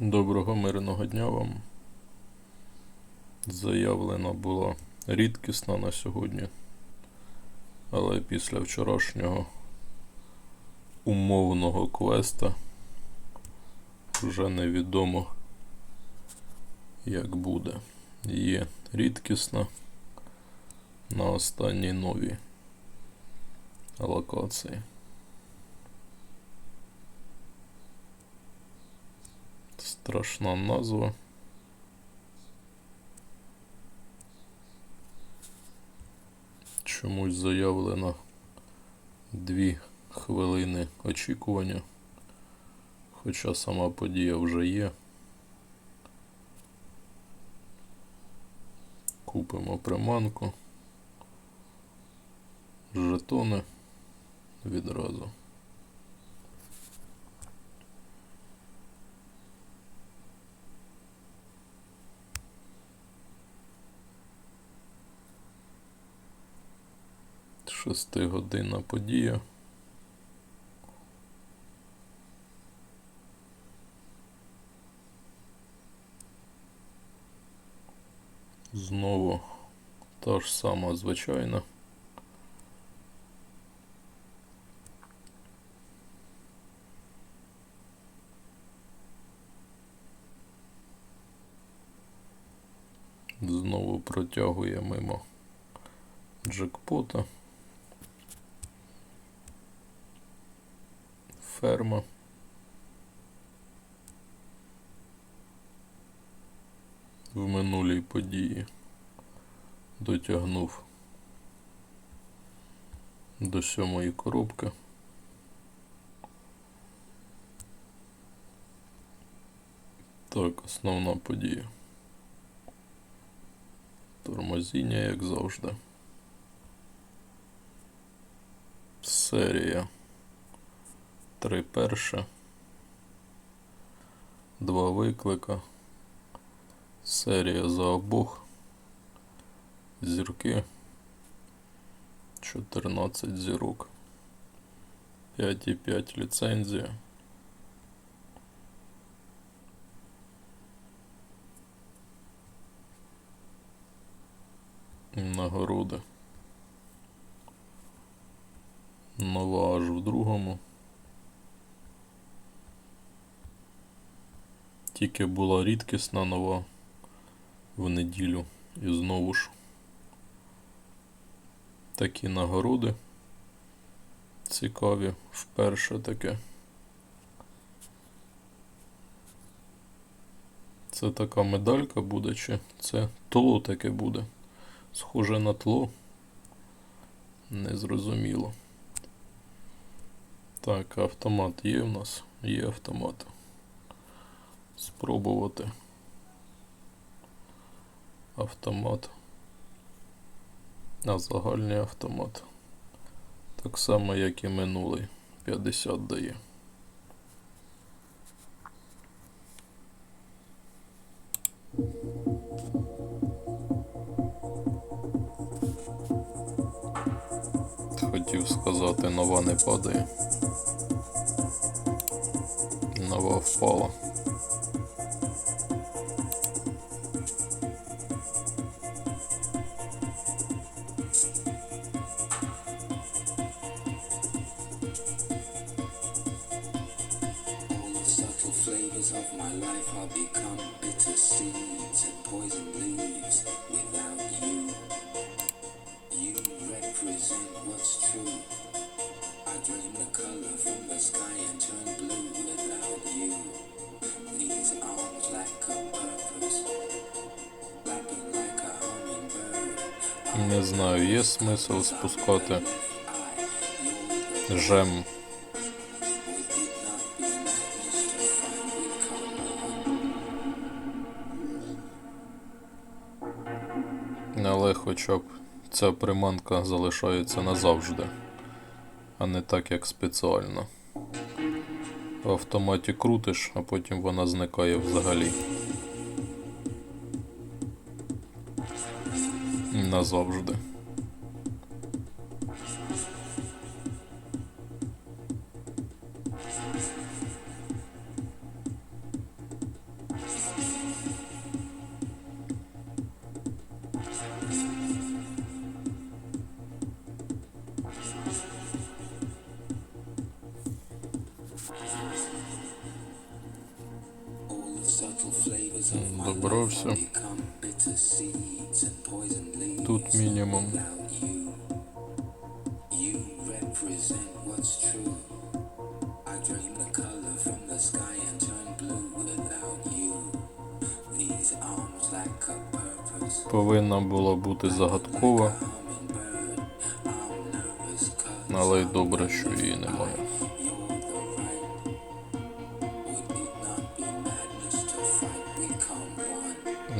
Доброго мирного дня вам. Заявлена була рідкісна на сьогодні, але після вчорашнього умовного квеста вже невідомо, як буде. Є рідкісна на останній новій локації. Страшна назва. Чомусь заявлено дві хвилини очікування, хоча сама подія вже є. Купимо приманку, жетони відразу. Шестигодинна подія. Знову та ж сама звичайна. Знову протягує мимо джекпота. Ферма. В минулій події дотягнув до сьомої коробки. Так, основна подія. Тормозіння, як завжди. Серія. Три перше. Два виклика. Серія за обох. Зірки. 14 зірок. 5,5 ліцензія. Нагороди. Нова аж в другому. Тільки була рідкісна нова в неділю. І знову ж такі нагороди. Цікаві вперше таке. Це така медалька буде, чи це тло таке буде? Схоже на тло. Незрозуміло. Так, автомат є в нас? Є автомат. Спробувати. Автомат. А загальний автомат. Так само, як і минулий. 50 дає. Хотів сказати, нова не падає. Нова впала. Of my life are become bitter seeds and poison leaves without you. You represent what's true. I drain the color from the sky and turn blue without you. These arms lack a purpose. Lapping like a hummingbird. Не знаю, є смисл спускати жем. Б ця приманка залишається назавжди, а не так як спеціально. В автоматі крутиш, а потім вона зникає взагалі. Назавжди. Повинна була бути загадкова, але й добре, що її немає.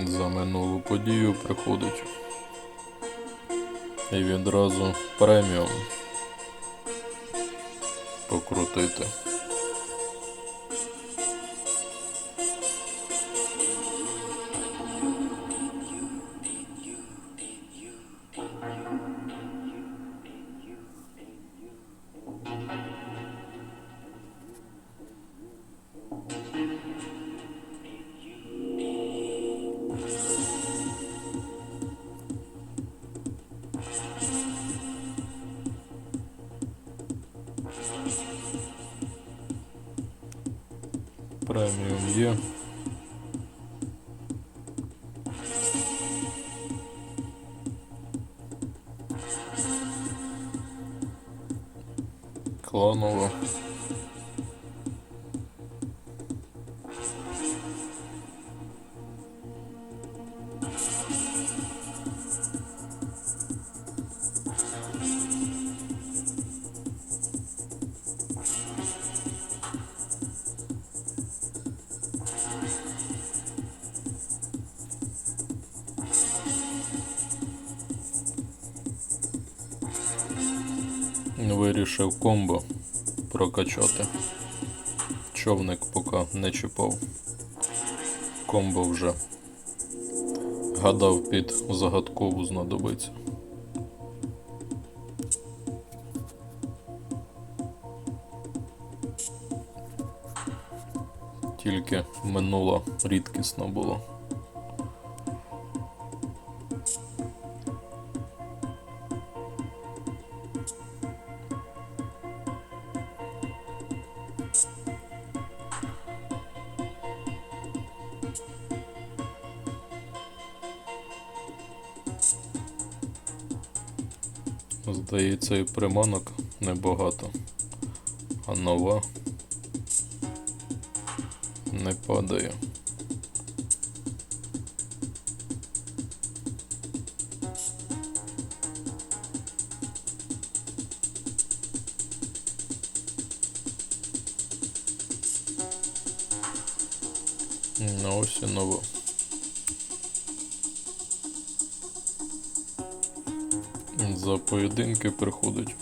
За минулу подію приходить. І відразу преміум покрутити. Преміум є. Кланово. Вирішив комбо прокачати. Човник поки не чіпав. Комбо вже гадав під загадкову знадобиться. Тільки минула рідкісна була. І приманок небагато, а нова не падає. Ну ось і нова. За поєдинки приходить.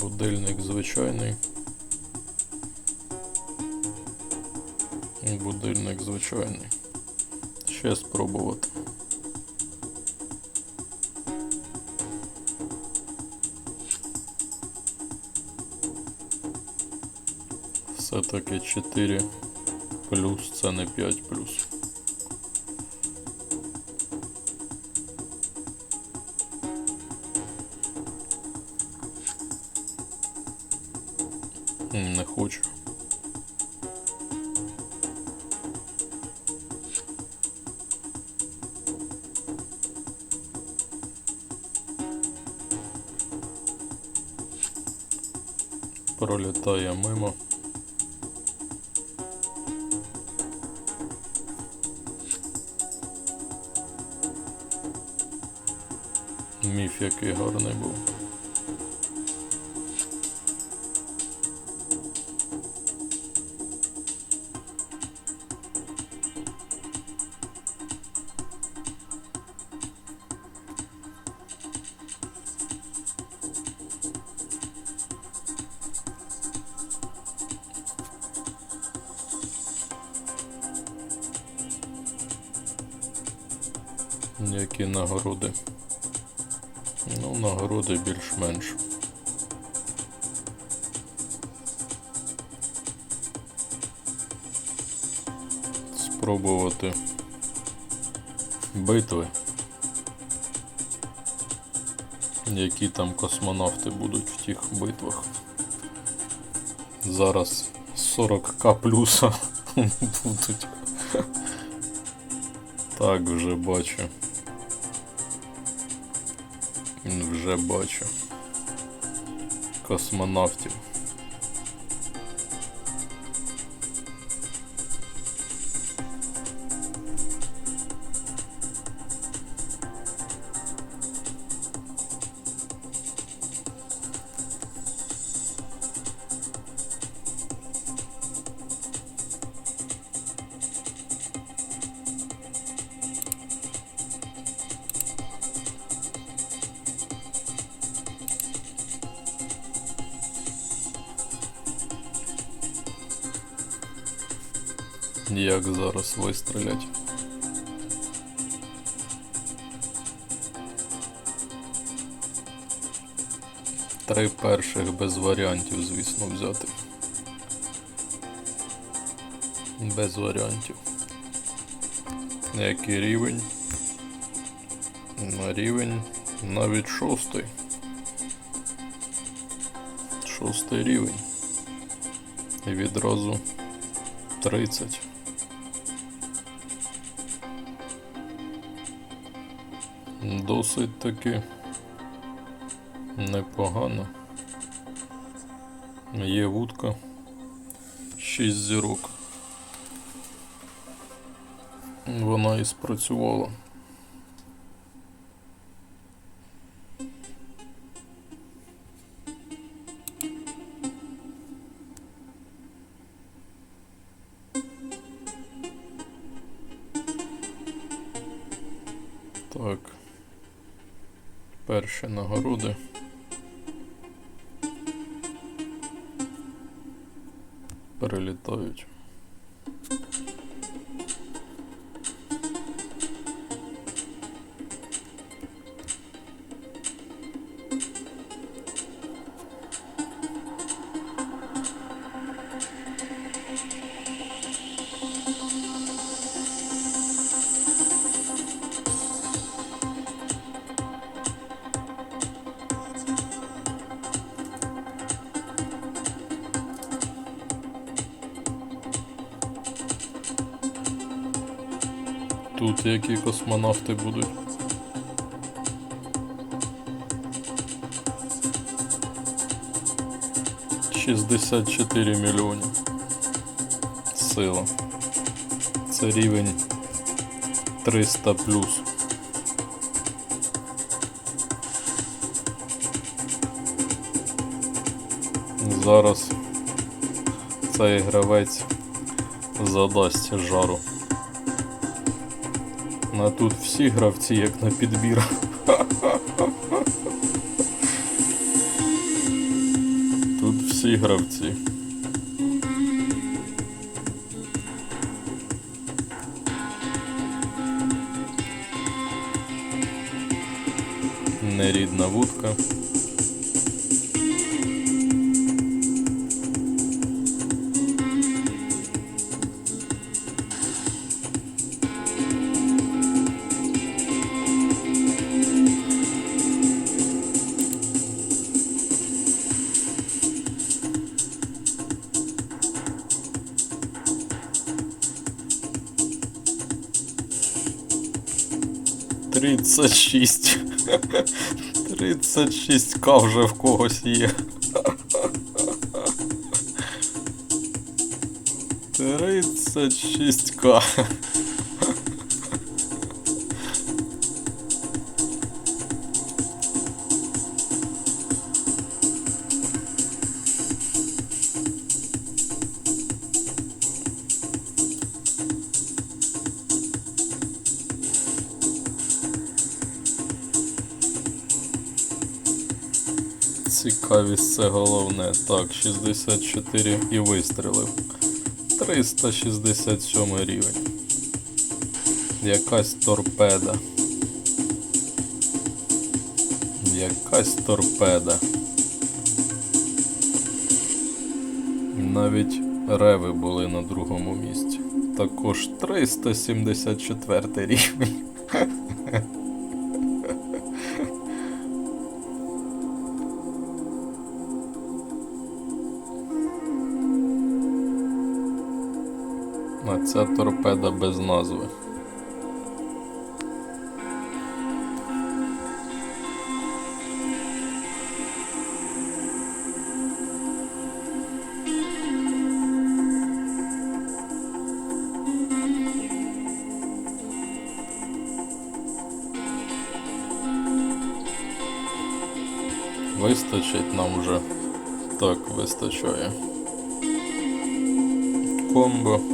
Будильник звичайний. Будильник звичайний. Ще спробувати. Все-таки 4 плюс, це не 5 плюс. Пролітає мимо. Міф який гарний був. Нагороди? Ну, нагороди більш-менш. Спробувати битви. Які там космонавти будуть в тих битвах. Зараз 40к плюса будуть. Так, вже бачу. Вже бачу. Космонавтів. Як зараз вистрілять? Три перших без варіантів, звісно, взяти. Без варіантів. Який рівень? На рівень навіть шостий. Шостий рівень. І відразу 30. Досить таки непогано. Є вудка. 6 зірок. Вона і спрацювала. Перші нагороди. Перелітають. Тут які космонавти будуть. Шістдесят чотири мільйони. Сила. Це рівень 300 плюс. Зараз цей гравець задасть жару. А тут всі гравці як на підбір. Тут всі гравці. Нерідна вудка. 36. 36к вже в когось є. 36к. Цікавість це головне. Так, 64 і вистрілив. 367 рівень. Якась торпеда. Якась торпеда. Навіть реви були на другому місці. Також 374 рівень. Ця торпеда без назви. Вистачить нам вже. Так, вистачає. Комбо.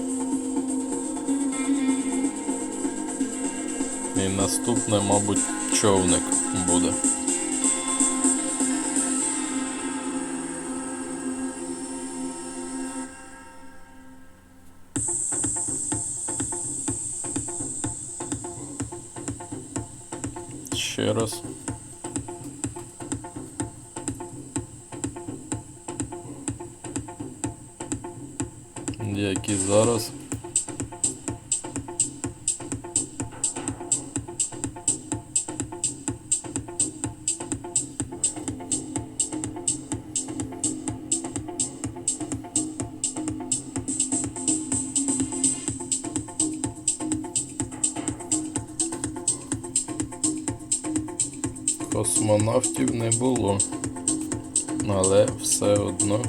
І наступне, мабуть, човник буде. Ще раз. Як і зараз. Космонавтів не було, але все одно.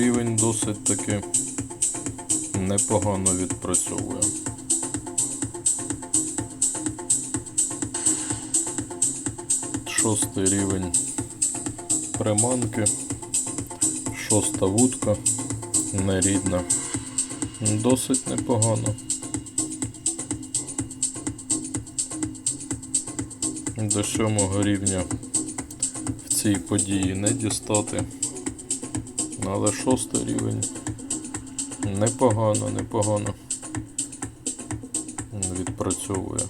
Рівень досить таки непогано відпрацьовує. Шостий рівень приманки, шоста вудка, нерідна. Досить непогано. До сьомого рівня в цій події не дістати. Але шостий рівень непогано, непогано відпрацьовує.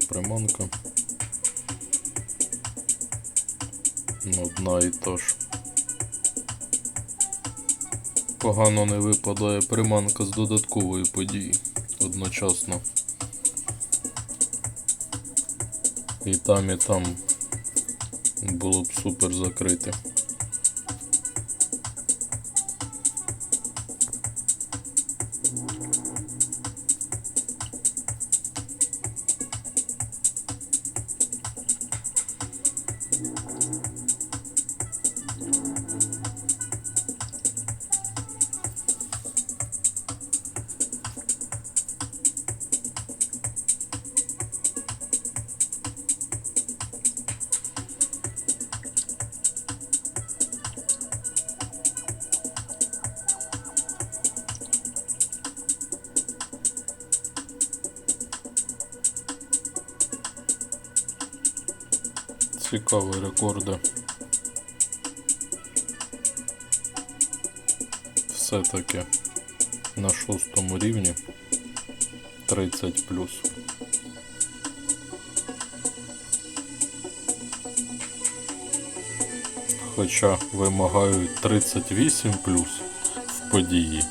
Сама приманка. Одна і та ж. Погано не випадає приманка з додаткової події одночасно. І там, і там було б супер закрити. Цікаві рекорди. все-таки на шостому рівні 30 плюс. Хоча вимагають 38 плюс в події.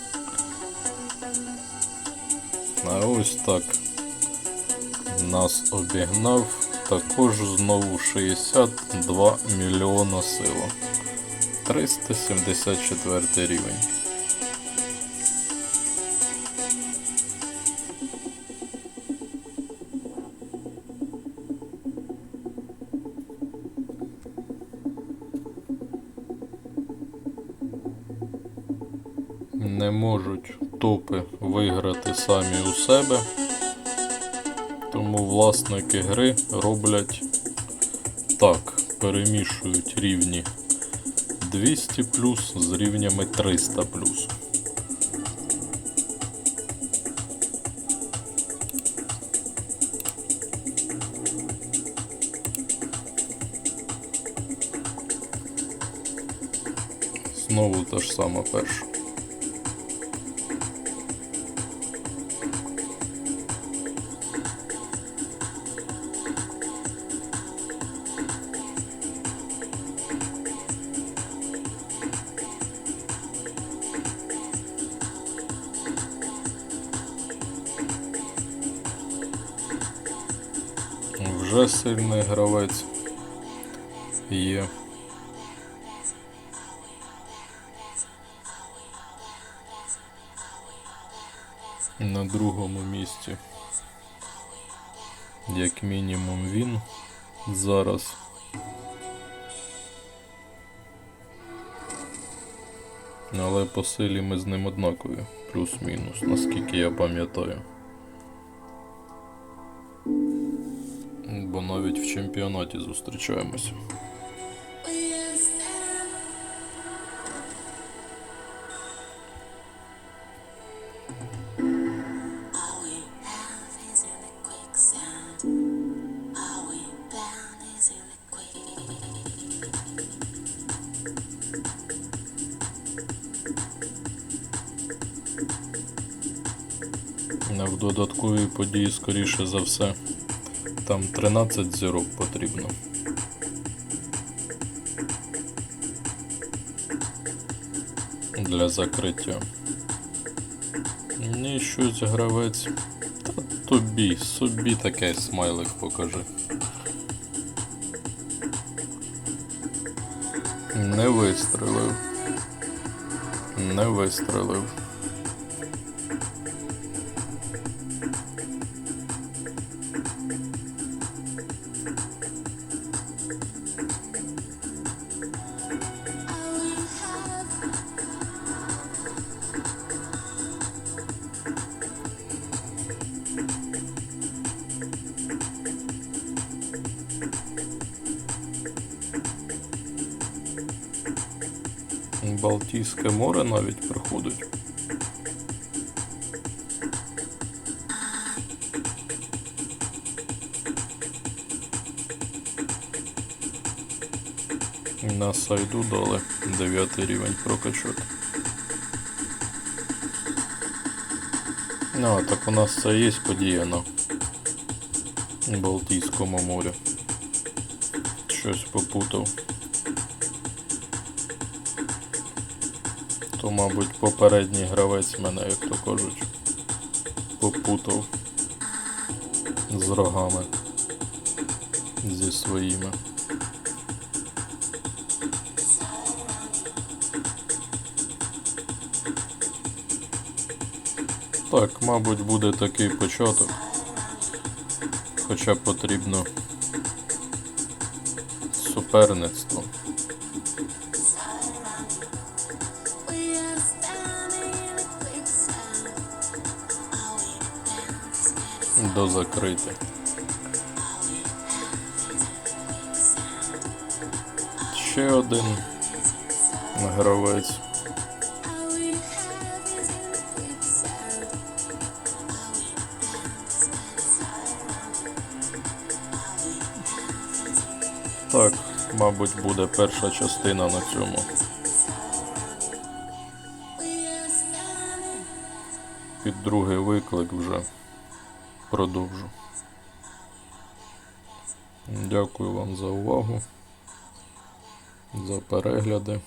А ось так. Нас обігнав також знову 62 мільйона сила. 374 рівень. Не можуть топи виграти самі у себе. Тому власники гри роблять так, перемішують рівні 200 плюс з рівнями 300 плюс. Знову та ж сама перша. Вже сильний гравець є. На другому місці. Як мінімум він зараз. Але по силі ми з ним однакові, плюс-мінус, наскільки я пам'ятаю. Бо навіть в чемпіонаті зустрічаємося. В додатковій події, скоріше за все, там 13 зірок потрібно. Для закриття. Ні, щось гравець. Та тобі, собі таке смайлик покажи. Не вистрелив. Не вистрелив. Балтійське море навіть приходить. На сайду дали 9 рівень прокачок. А так у нас це є подія на Балтійському морі. Щось попутав. То, мабуть, попередній гравець мене, як то кажуть, попутав з рогами зі своїми. Так, мабуть, буде такий початок. Хоча потрібно суперництво. We bound is getting Так, мабуть, буде перша частина на цьому. Під другий виклик вже продовжу. Дякую вам за увагу, за перегляди.